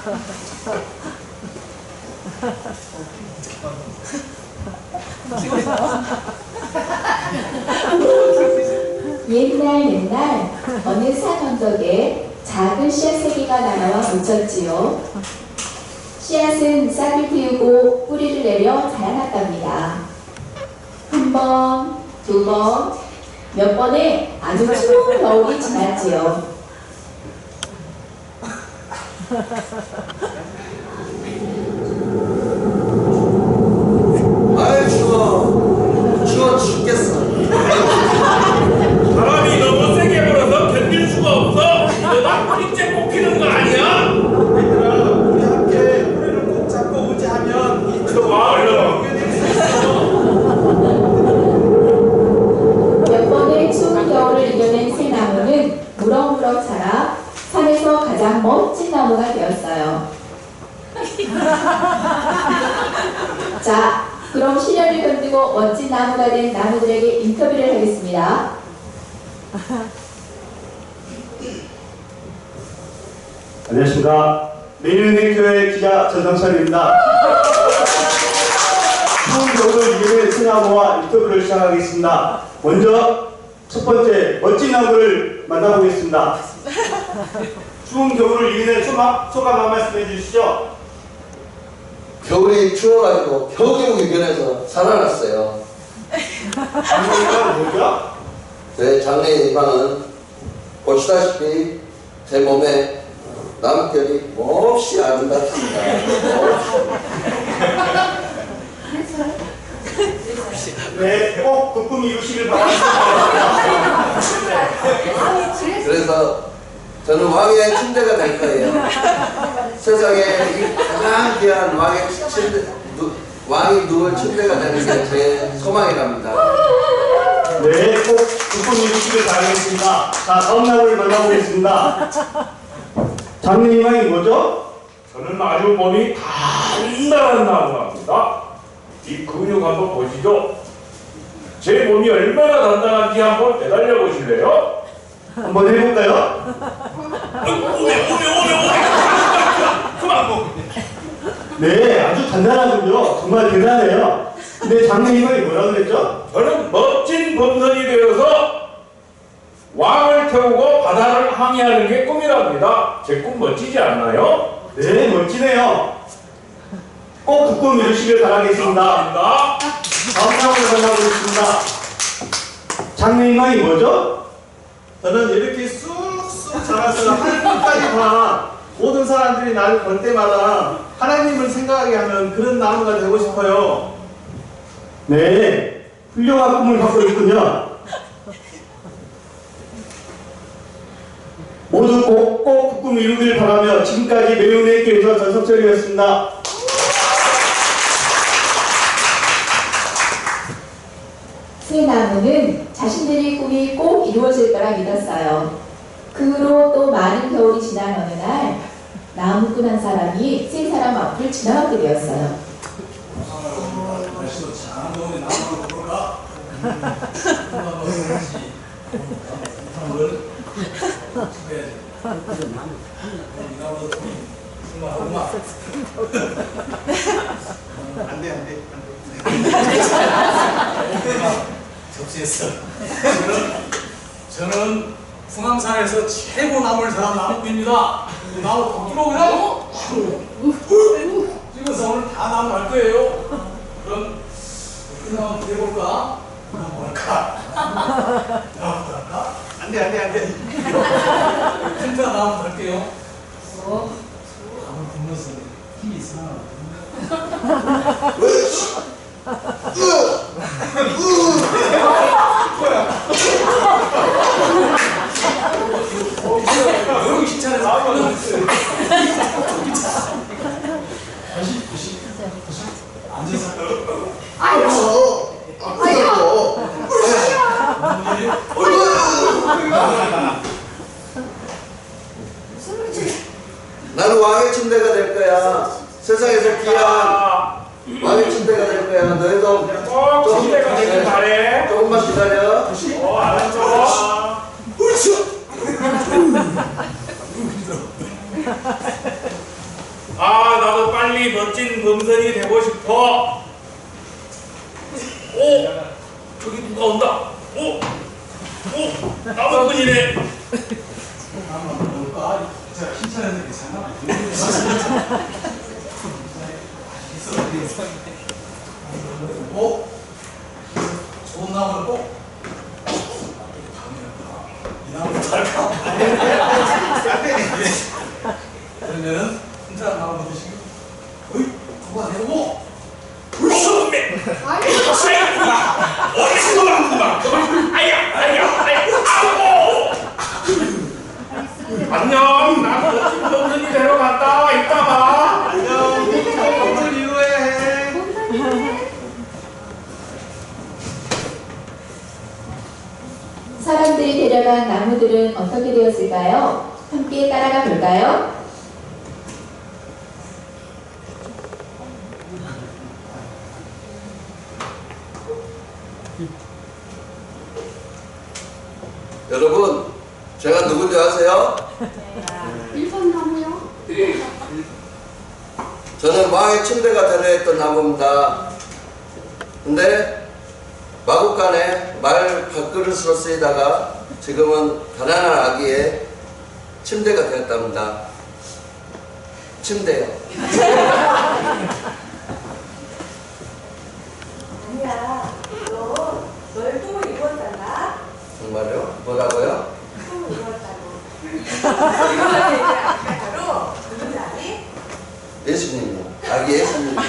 옛날 옛날 어느 산 언덕에 작은 씨앗 세기가 날아와 묻혔지요. 씨앗은 싹을 틔우고 뿌리를 내려 자라났답니다. 한 번, 두 번, 몇 번의 아주 추운 겨울이 지났지요. 아이 추워. 추워 죽겠어 바람이 너무 세게 불어서 견딜 수가 없어. 너나 뿌리째 뽑히는 거 아니야? 얘들아 우리 함께 뿌리를 꼭 잡고 의지하면 이 저 와, 얼른. 이겨낼 수 있어 몇 번의 추운 겨울을 이겨낸 새 나무는 무럭무럭 자라 산에서 가장 멋진 나무가 되었어요. 자, 그럼 시련을 견디고 멋진 나무가 된 나무들에게 인터뷰를 하겠습니다. 안녕하십니까. 매일은행 교회 기자 전상철입니다. 추운 겨울을 이겨낸 새나무와 인터뷰를 시작하겠습니다. 먼저 첫 번째 멋진 나무를 만나보겠습니다. 추운 겨울을 이겨낸 소감, 소감 한 말씀 해주시죠. 겨울이 추워가지고 겨우겨우 이겨내서 살아났어요 장면이가 뭐죠? 제 장래 희망은 보시다시피 제 몸에 남결이 몹시 아름답습니다 네, 꼭그 꿈 이루시길 바랍니다. 그래서 저는 왕의 침대가 될 거예요 세상에 이 가장 귀한 왕의 침대 누, 왕이 누울 침대가 되는 게 제 소망이랍니다 네, 꼭그꿈 이루시길 바라겠습니다. 자, 다음 나무를 만나보겠습니다. 장래 희망이 뭐죠? 저는 아주 몸이 단단한 나무랍니다. 이 근육 한번 보시죠. 제 몸이 얼마나 단단한지 한번 매달려 보실래요? 한번 해볼까요? 오메 오메 오메 오메. 그만 뭐. 네, 아주 단단하군요. 정말 대단해요. 근데 장래 희망이 뭐라 그랬죠? 저는 멋진 범선이 되어서 왕을 태우고 바다를 항해하는 게 꿈이랍니다. 제 꿈 멋지지 않나요? 네, 멋지네요. 꼭 그 꿈 이루시길 바라겠습니다. 감사합니다. 다음 나무를 만나보겠습니다. 장래 희망이 뭐죠? 저는 이렇게 쑥쑥 자라서 하나님까지 다 모든 사람들이 나를 볼 때마다 하나님을 생각하게 하는 그런 나무가 되고 싶어요 네, 훌륭한 꿈을 갖고 있군요. 모두 꼭꼭 그꿈 이루길 바라며 지금까지 매운 의 교회에서 전석철이었습니다. 새 나무는 자신들의 꿈이 꼭 이루어질 거라 믿었어요. 그 후로 또 많은 겨울이 지난 어느 날 나무꾼 한 사람이 세 사람 앞을 지나가게 되었어요. 정말 안돼 안돼 접시했어. 저는, 풍암산에서 최고 나무를 자란 나무꾼입니다. 이 나무 거꾸로 그냥 찍어서 오늘 다 나무 갈 거예요. 그럼 그 나무 해볼까? 나무 할까? 나무부터 할까? 안돼 안돼 안돼 진짜 나무 갈게요. 나무 굶어서 힘이 있으 나 여기 귀찮아서 나무 다시 다시 다시 앉아서 아유 아유 나는 왕의 침대가 될 거야. 세상에서 귀한 자, 왕의 침대가 될 거야. 너희도 꼭 침대가 되길 바래. 조금만 기다려 어, 알았죠? 아 나도 빨리 멋진 범선이 되고 싶어. 오 저기 누가 온다. 오, 오 나무꾼이네. 제가 칭찬해도 괜찮아? 어? 좋은 나무를 꼭 이 나무 잘까? 그러면은 칭찬 나무 드시고 어이? 누가 내고 선배. 어디서 왔구만. 아야 아야 아야 아고. 안녕 나 멋진 범선이 되러 간다. 이따 봐. 안녕. 오늘 이후에 해. 사람들이 데려간 나무들은 어떻게 되었을까요? 함께 따라가 볼까요? 여러분, 제가 누군지 아세요? 1번 나무요? 저는 왕의 침대가 되려 했던 나무입니다. 근데 마국간에 말 밥그릇으로 쓰이다가 지금은 가난한 아기의 침대가 되었답니다. 침대요. 아니야, 너 꿈을 이루었단다. 정말요? 뭐라고요? 꿈을 이루었다고. 이루어진 게 아까 바로 누군지 아니? 예수님이요. 아기 예수님. 맞아.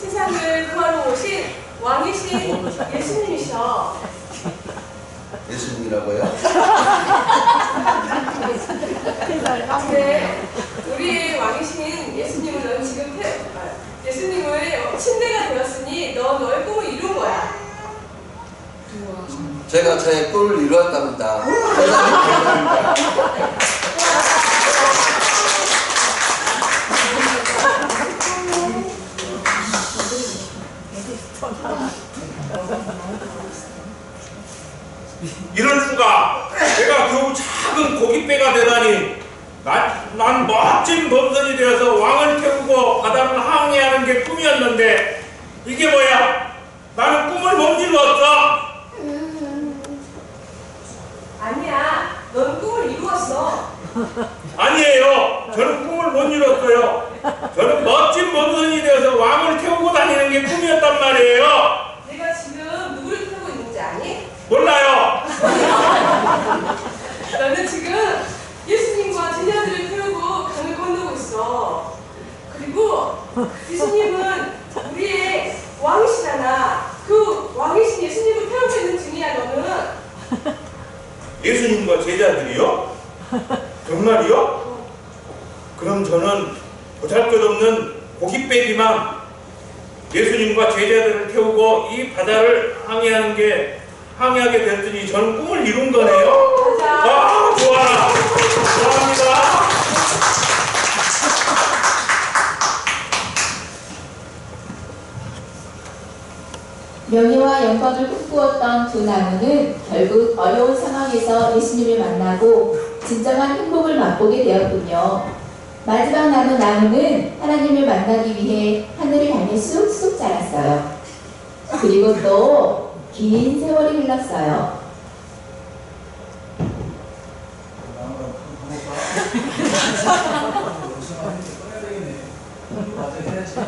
세상을 구하러 오신 왕이신 예수님이셔. 예수님이라고요? 근데 우리 왕이신 예수님은 넌 지금 태, 아, 예수님을 침대가 되었으니 너 너의 꿈을 이룬 거야. 제가 저의 꿈을 이루었답니다. 이럴 수가. 내가 겨우 작은 고깃배가 되다니. 난, 난 멋진 범선이 되어서 왕을 태우고 바다를 항해하는 게 꿈이었는데 이게 뭐야? 나는 꿈을 못 이루었어. 아니야, 넌 꿈을 이루었어. 아니에요. 저는 꿈을 못 이뤘어요. 저는 멋진 범선이 되어서 왕을 태우고 다니는 게 꿈이었단 말이에요 내가 지금 누구를 태우고 있는지 아니? 몰라요 나는 지금 예수님과 제자들을 태우고 강을 건너고 있어. 그리고 예수님은 우리의 왕이시잖아. 그 왕이신 예수님을 태우고 있는 중이야, 너는. 예수님과 제자들이요? 정말이요? 그럼 저는 보잘것없는 고깃배기만 예수님과 제자들을 태우고 이 바다를 항해하는 게 항해하게 됐더니 저는 꿈을 이룬 거네요. 아 좋아, 좋아합니다. 명예와 영광을 꿈꾸었던 두 나무는 결국 어려운 상황에서 예수님을 만나고 진정한 행복을 맛보게 되었군요. 마지막 나무 나무는 하나님을 만나기 위해 하늘을 향해 쑥쑥 자랐어요. 그리고 또 긴 세월이 흘렀어요. 되겠네. 맞아, 해야지.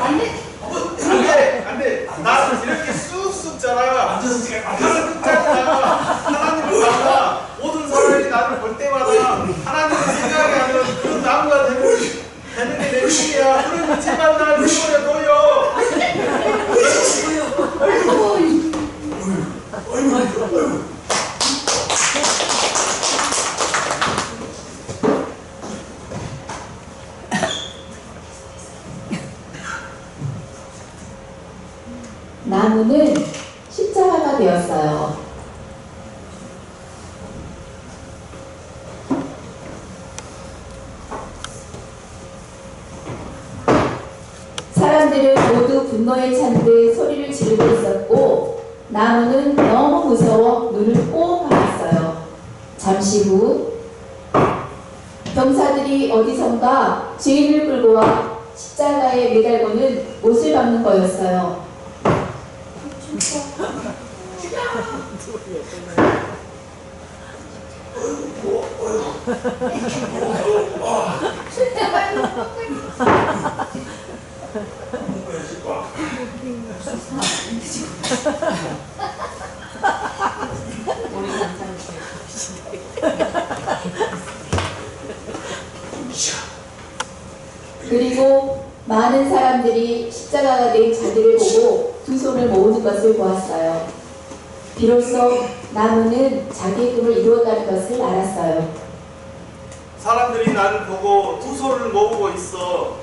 안돼 안돼 나는 이렇게 쑥쑥 자라 앉아서 찍어. 하늘 끝자리다가 하나님을 만나 모든 사람이 나를 볼 때마다 하나님을 생각하게 하는 그런 나무가 되는 되는 게 내 꿈이야 그러니 제발 날 내버려 둬요 나무는 십자가가 되었어요. 사람들은 모두 분노에 찬 듯 소리를 지르고 있었고 나무는 너무 무서워 눈을 꼭 감았어요. 잠시 후 병사들이 어디선가 죄인을 끌고 와 십자가에 매달고는 못을 박는 거였어요. 그리고 많은 사람들이 십자가가 된 자기를 보고 두 손을 모으는 것을 보았어요. 비로소 나무는 자기의 꿈을 이루었다는 것을 알았어요. 사람들이 나를 보고 두 손을 모으고 있어.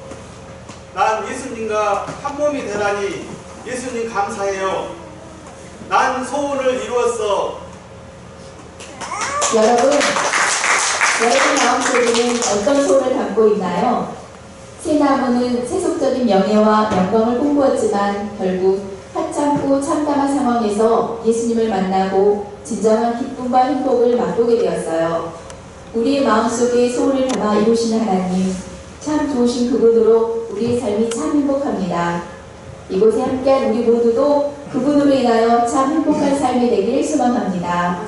난 예수님과 한 몸이 되다니 예수님 감사해요. 난 소원을 이루었어. 여러분, 여러분 마음속에는 어떤 소원을 담고 있나요? 새 나무는 세속적인 명예와 영광을 꿈꾸었지만 결국 하찮고 참담한 상황에서 예수님을 만나고 진정한 기쁨과 행복을 맛보게 되었어요. 우리의 마음속에 소원을 담아 이루시는 하나님, 참 좋으신 그분으로 우리의 삶이 참 행복합니다. 이곳에 함께한 우리 모두도 그분으로 인하여 참 행복한 삶이 되길 소망합니다.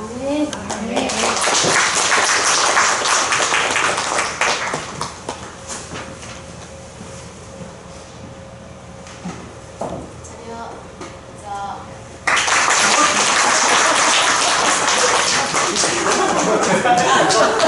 차려.